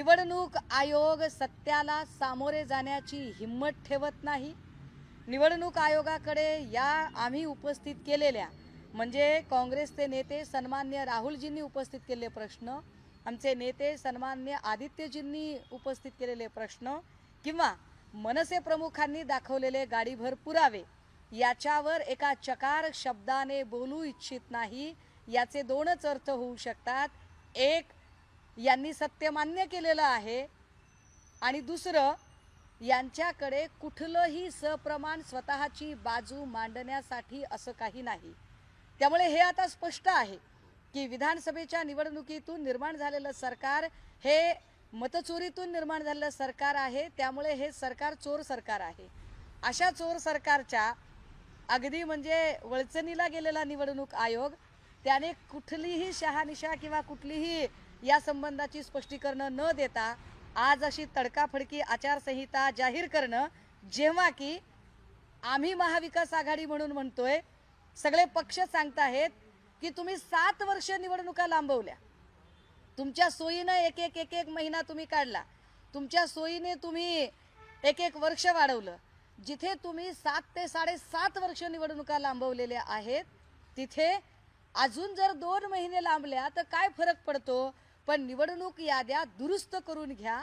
निवडणूक आयोग सत्याला सामोरे जाण्याची हिंमत ठेवत नाही. निवडणूक आयोगाकडे या आम्ही उपस्थित केलेल्या म्हणजे काँग्रेसचे नेते सन्मान्य राहुलजींनी उपस्थित केलेले प्रश्न आमचे नेते सन्मान्य आदित्यजींनी उपस्थित केलेले प्रश्न किंवा मनसे प्रमुखांनी दाखवलेले गाडीभर पुरावे याच्यावर एका चकार शब्दाने बोलू इच्छित नाही याचे दोनच अर्थ होऊ शकतात. एक यांनी सत्य मान्य केलेलं आहे. आणि दुसरं यांच्याकडे कुठलंही सप्रमाण स्वतःची बाजू मांडण्यासाठी असं काही नाही. त्यामुळे हे आता स्पष्ट आहे की विधानसभेच्या निवडणुकीतून निर्माण झालेलं सरकार हे मतचोरीतून निर्माण झालेलं सरकार आहे. त्यामुळे हे सरकार चोर सरकार आहे. अशा चोर सरकारच्या अगदी म्हणजे वळचणीला गेलेला निवडणूक आयोग त्याने कुठलीही शहानिशा किंवा कुठलीही या संबंधाची स्पष्टीकरणं न देता आज अशी तडकाफडकी आचारसंहिता जाहीर करणं जेव्हा की आम्ही महाविकास आघाडी म्हणून म्हणतोय सगळे पक्ष सांगताहेत की तुम्ही सात वर्ष निवडणुका लांबवल्या. तुमच्या सोयीनं एक एक एक एक महिना तुम्ही काढला. तुमच्या सोयीने तुम्ही एक एक वर्ष वाढवलं. जिथे तुम्ही सात ते साडेसात वर्ष निवडणुका लांबवलेल्या आहेत तिथे अजून जर दोन महिने लांबल्या तर काय फरक पडतो? पण निवडणूक याद्या दुरुस्त करून घ्या.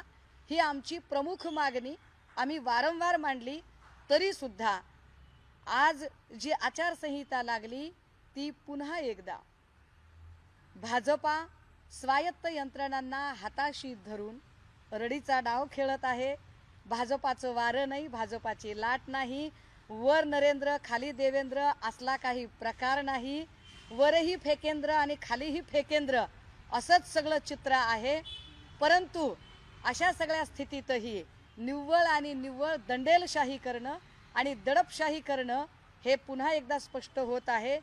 ही आमची प्रमुख मागणी. आम्ही वारंवार मांडली तरीसुद्धा आज जी आचारसंहिता लागली ती पुन्हा एकदा. भाजपा स्वायत्त यंत्रणांना हाताशी धरून रडीचा डाव खेळत आहे. भाजपाचं वारं नाही भाजपाची लाट नाही. वर नरेंद्र खाली देवेंद्र असला काही प्रकार नाही. वरही फेकेंद्र आणि खालीही फेकेंद्र असंच सगळं चित्र आहे. परंतु अशा सगळ्या स्थितीतही निव्वळ आणि निव्वळ दंडेलशाही करणं आणि दडपशाही करणं हे पुन्हा एकदा स्पष्ट होत आहे.